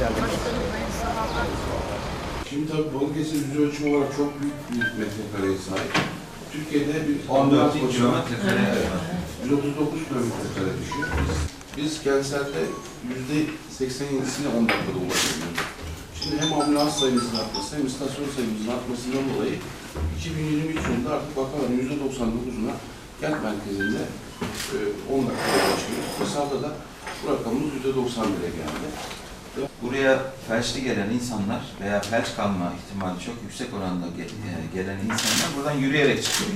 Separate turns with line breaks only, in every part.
geldiniz.
Şimdi tabii Balıkesir yüz ölçümü olarak çok büyük bir metrekareye sahip. Türkiye'de bir
14
başına
kilometre kare var.
139 kilometre kare düşüyor. Biz, biz kentselde yüzde 87'sine 10 dakikada ulaşabiliyoruz. Şimdi hem ambulans sayımızın artması hem istasyon sayımızın artmasından dolayı 2023 yılında artık vakaların yüzde 99'una kent merkezinde e, 10 dakikada ulaşıyoruz. Da bu rakamımız yüzde 91'e geldi.
Buraya felçli gelen insanlar veya felç kalma ihtimali çok yüksek oranda e, gelen insanlar buradan yürüyerek çıkıyor.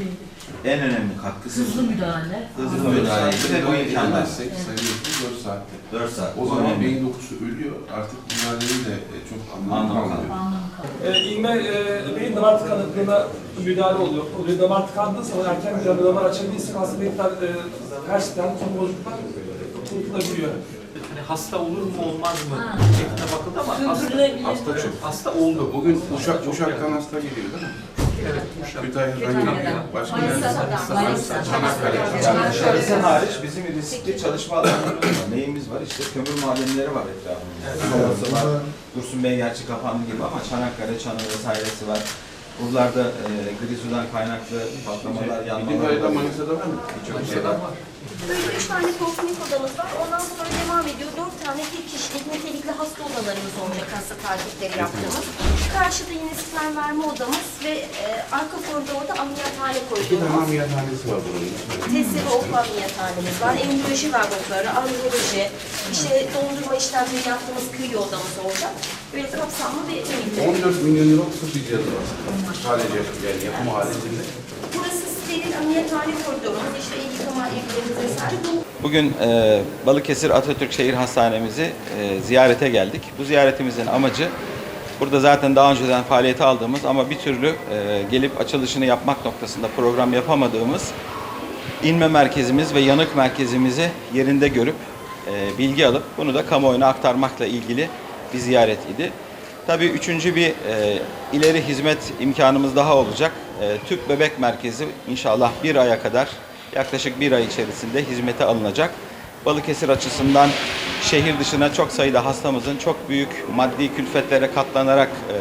En önemli katkısı
Hızlı
bu.
müdahale.
Hızlı müdahale ve bu imkanlar.
Sayıyoruz 4 saatte.
4 saat.
O zaman
önemli.
beyin dokusu ölüyor. Artık müdahalenin de e, çok anlamı kalmıyor.
E, ilme e, beyin damar tıkanıklığına müdahale oluyor. Oluyor damar tıkandığı zaman erken bir damar açabilirsek aslında beyinler e, her şeyden tüm bozukluklar kurtulabiliyor.
Hani hasta olur mu olmaz mı
Ha.
şeklinde bakıldı ama hasta,
Sürdürülebilir.
Hasta çok.
hasta oldu.
Bugün Uşak, Uşak'tan hasta geliyor değil mi?
Evet, Uşak.
Kütahya'dan geliyor. Başka
Manisa'dan.
Çanakkale.
Yani şahsen hariç bizim riskli çalışma alanlarımız var. Neyimiz var? İşte kömür madenleri var etrafımızda. Kovası var. Dursun Bey gerçi kapandı gibi ama Çanakkale, Çanı vesairesi var. Buralarda e, gri sudan kaynaklı patlamalar, yanmalar.
Kütahya'da Manisa'da var mı?
Birçok şey var.
Böyle üç tane kosmik odamız var. Ondan sonra devam ediyor. Dört tane tek kişilik nitelikli hasta odalarımız olacak hasta takipleri yaptığımız. Karşıda yine sperm verme odamız ve e, arka koridorda ameliyathane
Bir tane
koridorumuz.
ameliyathanesi var buranın.
Tesir ve okul ameliyathanemiz var. Embriyoloji laboratuvarı, androloji, işte dondurma işlemleri yaptığımız kıyı odamız olacak. Böyle kapsamlı bir ünite.
14 milyon euro bir cihazı var. Sadece yani yapım haricinde.
Ameliyathane koridorumuz. İşte el yıkama evlerimiz. Bu
Bugün e, Balıkesir Atatürk Şehir Hastanemizi e, ziyarete geldik. Bu ziyaretimizin amacı burada zaten daha önceden faaliyete aldığımız ama bir türlü e, gelip açılışını yapmak noktasında program yapamadığımız inme merkezimiz ve yanık merkezimizi yerinde görüp e, bilgi alıp bunu da kamuoyuna aktarmakla ilgili bir ziyaret idi. Tabii üçüncü bir e, ileri hizmet imkanımız daha olacak. E, tüp bebek merkezi inşallah bir aya kadar yaklaşık bir ay içerisinde hizmete alınacak. Balıkesir açısından şehir dışına çok sayıda hastamızın çok büyük maddi külfetlere katlanarak e,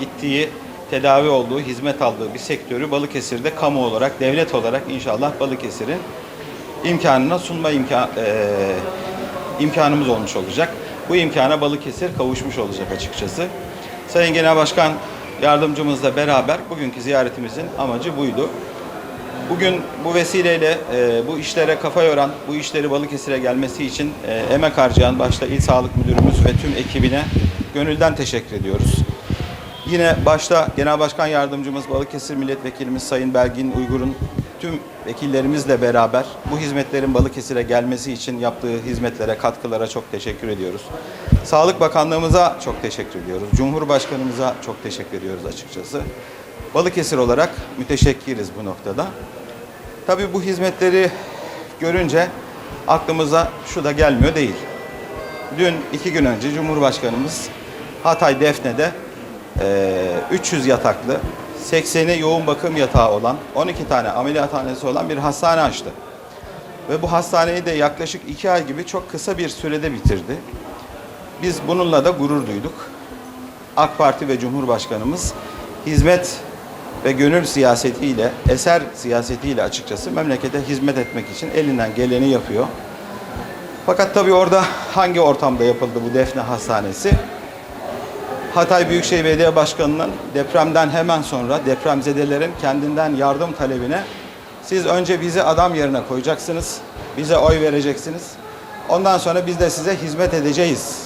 gittiği tedavi olduğu, hizmet aldığı bir sektörü Balıkesir'de kamu olarak, devlet olarak inşallah Balıkesir'in imkanına sunma imkan, e, imkanımız olmuş olacak. Bu imkana Balıkesir kavuşmuş olacak açıkçası. Sayın Genel Başkan yardımcımızla beraber bugünkü ziyaretimizin amacı buydu. Bugün bu vesileyle e, bu işlere kafa yoran, bu işleri Balıkesir'e gelmesi için e, emek harcayan başta İl Sağlık Müdürümüz ve tüm ekibine gönülden teşekkür ediyoruz. Yine başta Genel Başkan Yardımcımız Balıkesir Milletvekilimiz Sayın Belgin Uygur'un tüm vekillerimizle beraber bu hizmetlerin Balıkesir'e gelmesi için yaptığı hizmetlere, katkılara çok teşekkür ediyoruz. Sağlık Bakanlığımıza çok teşekkür ediyoruz. Cumhurbaşkanımıza çok teşekkür ediyoruz açıkçası. Balıkesir olarak müteşekkiriz bu noktada. Tabii bu hizmetleri görünce aklımıza şu da gelmiyor değil. Dün iki gün önce Cumhurbaşkanımız Hatay Defne'de 300 yataklı, 80'i yoğun bakım yatağı olan, 12 tane ameliyathanesi olan bir hastane açtı. Ve bu hastaneyi de yaklaşık iki ay gibi çok kısa bir sürede bitirdi. Biz bununla da gurur duyduk. AK Parti ve Cumhurbaşkanımız hizmet ve gönül siyasetiyle, eser siyasetiyle açıkçası memlekete hizmet etmek için elinden geleni yapıyor. Fakat tabii orada hangi ortamda yapıldı bu Defne Hastanesi? Hatay Büyükşehir Belediye Başkanı'nın depremden hemen sonra depremzedelerin kendinden yardım talebine siz önce bizi adam yerine koyacaksınız, bize oy vereceksiniz. Ondan sonra biz de size hizmet edeceğiz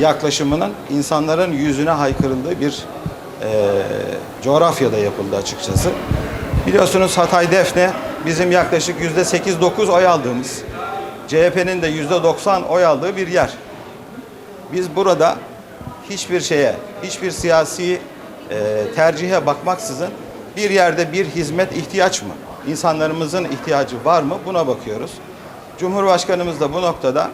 yaklaşımının insanların yüzüne haykırıldığı bir eee, coğrafyada yapıldı açıkçası. Biliyorsunuz Hatay Defne bizim yaklaşık yüzde 8-9 oy aldığımız, CHP'nin de yüzde 90 oy aldığı bir yer. Biz burada hiçbir şeye, hiçbir siyasi e, tercihe bakmaksızın bir yerde bir hizmet ihtiyaç mı? İnsanlarımızın ihtiyacı var mı? Buna bakıyoruz. Cumhurbaşkanımız da bu noktada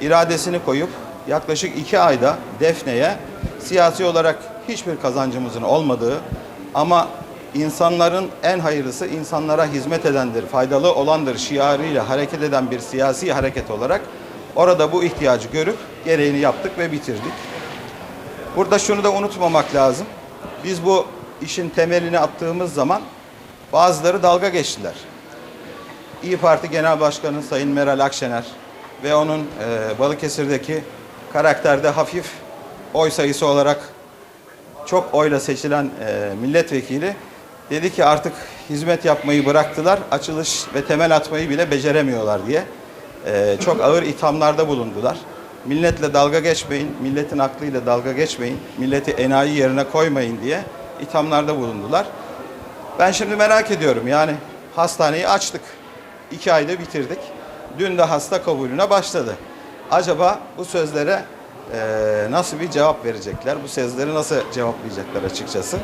iradesini koyup yaklaşık iki ayda Defne'ye siyasi olarak hiçbir kazancımızın olmadığı ama insanların en hayırlısı insanlara hizmet edendir, faydalı olandır şiarıyla hareket eden bir siyasi hareket olarak orada bu ihtiyacı görüp gereğini yaptık ve bitirdik. Burada şunu da unutmamak lazım. Biz bu işin temelini attığımız zaman bazıları dalga geçtiler. İyi Parti Genel Başkanı Sayın Meral Akşener ve onun e, Balıkesir'deki karakterde hafif oy sayısı olarak çok oyla seçilen e, milletvekili dedi ki artık hizmet yapmayı bıraktılar, açılış ve temel atmayı bile beceremiyorlar diye e, çok ağır ithamlarda bulundular. Milletle dalga geçmeyin, milletin aklıyla dalga geçmeyin, milleti enayi yerine koymayın diye ithamlarda bulundular. Ben şimdi merak ediyorum yani hastaneyi açtık. iki ayda bitirdik. Dün de hasta kabulüne başladı. Acaba bu sözlere eee, nasıl bir cevap verecekler? Bu sözleri nasıl cevaplayacaklar açıkçası?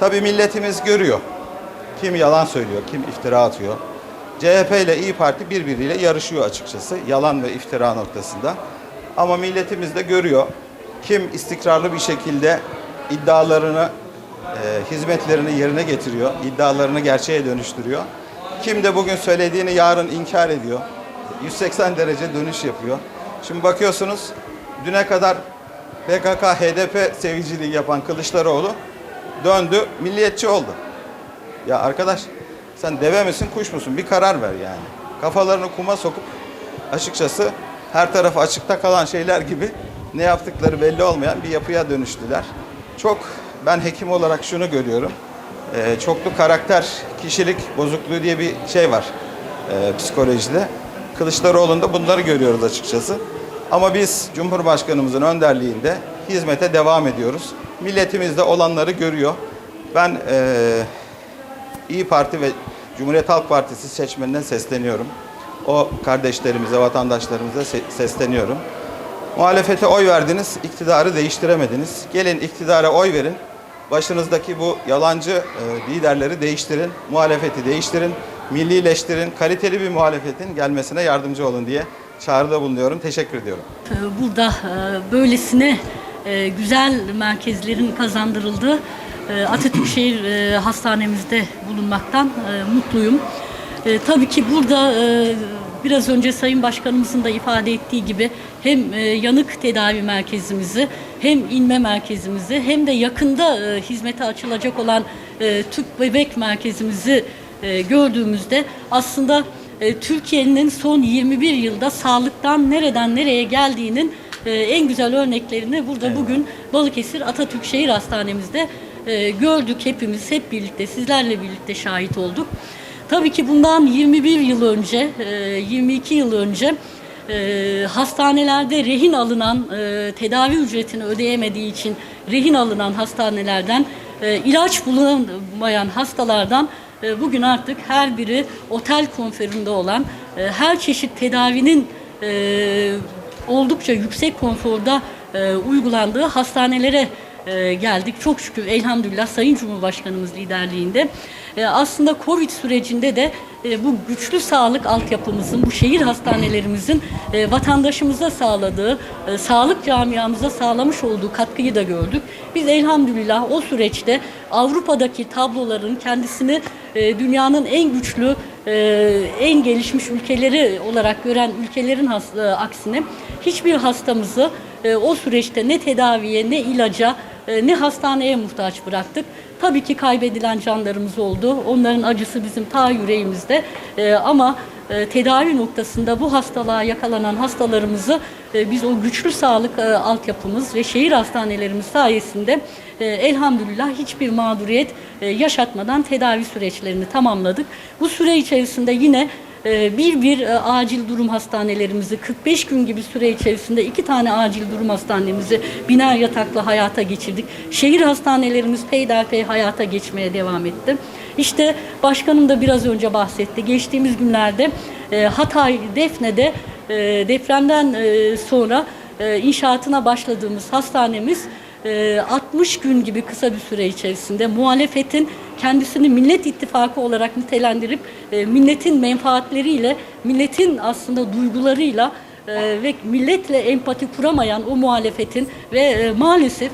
Tabii milletimiz görüyor. Kim yalan söylüyor, kim iftira atıyor. CHP ile İyi Parti birbiriyle yarışıyor açıkçası. Yalan ve iftira noktasında. Ama milletimiz de görüyor. Kim istikrarlı bir şekilde iddialarını e, hizmetlerini yerine getiriyor, iddialarını gerçeğe dönüştürüyor. Kim de bugün söylediğini yarın inkar ediyor. 180 derece dönüş yapıyor. Şimdi bakıyorsunuz düne kadar PKK, HDP seviciliği yapan Kılıçdaroğlu döndü, milliyetçi oldu. Ya arkadaş sen deve misin, kuş musun? Bir karar ver yani. Kafalarını kuma sokup açıkçası her tarafı açıkta kalan şeyler gibi ne yaptıkları belli olmayan bir yapıya dönüştüler. Çok ben hekim olarak şunu görüyorum. Ee, çoklu karakter, kişilik bozukluğu diye bir şey var e, psikolojide. Kılıçdaroğlu'nda bunları görüyoruz açıkçası. Ama biz Cumhurbaşkanımızın önderliğinde hizmete devam ediyoruz. Milletimiz de olanları görüyor. Ben e, İyi Parti ve Cumhuriyet Halk Partisi seçmenine sesleniyorum. O kardeşlerimize, vatandaşlarımıza se- sesleniyorum. Muhalefete oy verdiniz, iktidarı değiştiremediniz. Gelin iktidara oy verin. Başınızdaki bu yalancı e, liderleri değiştirin, muhalefeti değiştirin, millileştirin, kaliteli bir muhalefetin gelmesine yardımcı olun diye çağrıda bulunuyorum. Teşekkür ediyorum.
Ee, Burada e, böylesine e, güzel merkezlerin kazandırıldığı e, Atatürk Şehir e, Hastanemizde bulunmaktan e, mutluyum. E, Tabii ki burada e, biraz önce Sayın Başkanımızın da ifade ettiği gibi hem e, yanık tedavi merkezimizi hem inme merkezimizi hem de yakında e, hizmete açılacak olan e, tüp bebek merkezimizi e, gördüğümüzde aslında e, Türkiye'nin son 21 yılda sağlıktan nereden nereye geldiğinin e, en güzel örneklerini burada bugün Balıkesir Atatürk Şehir Hastanemizde e, gördük hepimiz hep birlikte sizlerle birlikte şahit olduk. Tabii ki bundan 21 yıl önce, e, 22 yıl önce e, hastanelerde rehin alınan, e, tedavi ücretini ödeyemediği için rehin alınan hastanelerden, e, ilaç bulunmayan hastalardan e, bugün artık her biri otel konforunda olan, e, her çeşit tedavinin e, oldukça yüksek konforda e, uygulandığı hastanelere e, geldik. Çok şükür elhamdülillah Sayın Cumhurbaşkanımız liderliğinde. E, aslında Covid sürecinde de e, bu güçlü sağlık altyapımızın, bu şehir hastanelerimizin e, vatandaşımıza sağladığı, e, sağlık camiamıza sağlamış olduğu katkıyı da gördük. Biz elhamdülillah o süreçte Avrupa'daki tabloların kendisini e, dünyanın en güçlü, e, en gelişmiş ülkeleri olarak gören ülkelerin has- e, aksine hiçbir hastamızı e, o süreçte ne tedaviye ne ilaca ne hastaneye muhtaç bıraktık. Tabii ki kaybedilen canlarımız oldu. Onların acısı bizim ta yüreğimizde. E, ama e, tedavi noktasında bu hastalığa yakalanan hastalarımızı e, biz o güçlü sağlık e, altyapımız ve şehir hastanelerimiz sayesinde elhamdülillah hiçbir mağduriyet yaşatmadan tedavi süreçlerini tamamladık. Bu süre içerisinde yine ee, bir bir e, acil durum hastanelerimizi 45 gün gibi süre içerisinde iki tane acil durum hastanemizi biner yataklı hayata geçirdik. Şehir hastanelerimiz peyderpey hayata geçmeye devam etti. İşte başkanım da biraz önce bahsetti. Geçtiğimiz günlerde e, Hatay Defne'de e, depremden sonra inşaatına başladığımız hastanemiz 60 gün gibi kısa bir süre içerisinde muhalefetin kendisini Millet İttifakı olarak nitelendirip e, milletin menfaatleriyle, milletin aslında duygularıyla e, ve milletle empati kuramayan o muhalefetin ve e, maalesef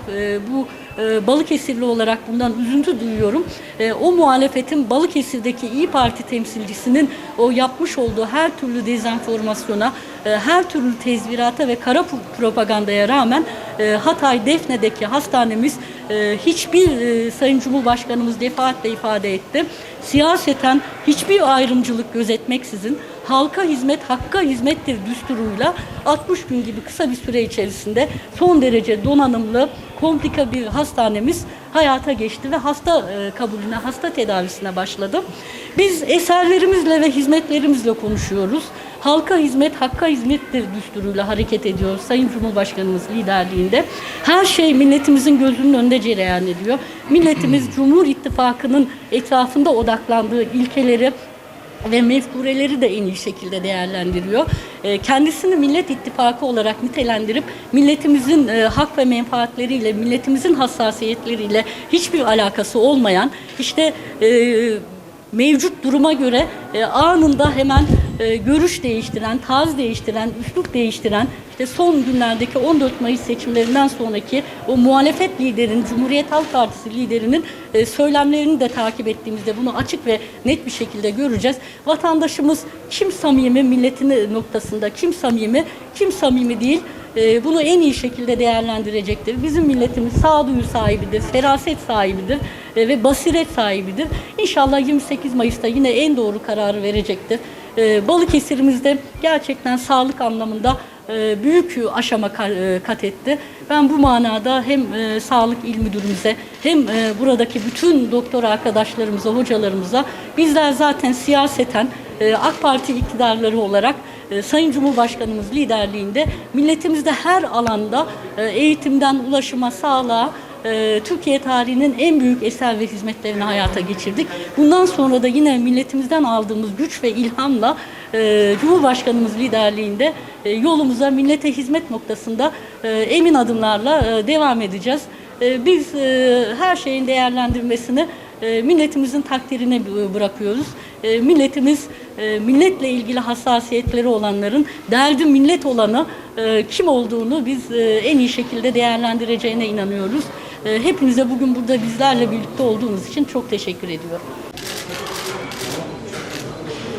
bu e, Balıkesirli olarak bundan üzüntü duyuyorum. E, o muhalefetin Balıkesir'deki İyi Parti temsilcisinin o yapmış olduğu her türlü dezenformasyona, e, her türlü tezvirata ve kara propagandaya rağmen e, Hatay Defne'deki hastanemiz e, hiçbir e, Sayın Cumhurbaşkanımız defaatle ifade etti. Siyaseten hiçbir ayrımcılık gözetmeksizin halka hizmet hakka hizmettir düsturuyla 60 gün gibi kısa bir süre içerisinde son derece donanımlı, komplika bir hastanemiz hayata geçti ve hasta e, kabulüne, hasta tedavisine başladı. Biz eserlerimizle ve hizmetlerimizle konuşuyoruz. Halka hizmet, hakka hizmettir düsturuyla hareket ediyor Sayın Cumhurbaşkanımız liderliğinde. Her şey milletimizin gözünün önünde cereyan ediyor. Milletimiz Cumhur İttifakı'nın etrafında odaklandığı ilkeleri ve mefkureleri de en iyi şekilde değerlendiriyor. E, Kendisini Millet İttifakı olarak nitelendirip milletimizin e, hak ve menfaatleriyle, milletimizin hassasiyetleriyle hiçbir alakası olmayan işte e, mevcut duruma göre e, anında hemen e, görüş değiştiren, tarz değiştiren, üslup değiştiren işte son günlerdeki 14 Mayıs seçimlerinden sonraki o muhalefet liderinin, Cumhuriyet Halk Partisi liderinin e, söylemlerini de takip ettiğimizde bunu açık ve net bir şekilde göreceğiz. Vatandaşımız kim samimi milletini noktasında, kim samimi, kim samimi değil e, bunu en iyi şekilde değerlendirecektir. Bizim milletimiz sağduyu sahibidir, feraset sahibidir e, ve basiret sahibidir. İnşallah 28 Mayıs'ta yine en doğru kararı verecektir. E, Balıkesir'imizde gerçekten sağlık anlamında e, büyük aşama e, kat etti. Ben bu manada hem sağlık il müdürümüze hem buradaki bütün doktor arkadaşlarımıza, hocalarımıza bizler zaten siyaseten AK Parti iktidarları olarak e, Sayın Cumhurbaşkanımız liderliğinde milletimizde her alanda e, eğitimden ulaşıma, sağlığa e, Türkiye tarihinin en büyük eser ve hizmetlerini hayata geçirdik. Bundan sonra da yine milletimizden aldığımız güç ve ilhamla e, Cumhurbaşkanımız liderliğinde yolumuza millete hizmet noktasında emin adımlarla devam edeceğiz. Biz her şeyin değerlendirmesini milletimizin takdirine bırakıyoruz. E, Milletimiz e, milletle ilgili hassasiyetleri olanların derdi millet olanı e, kim olduğunu biz en iyi şekilde değerlendireceğine inanıyoruz. Hepinize bugün burada bizlerle birlikte olduğunuz için çok teşekkür ediyorum.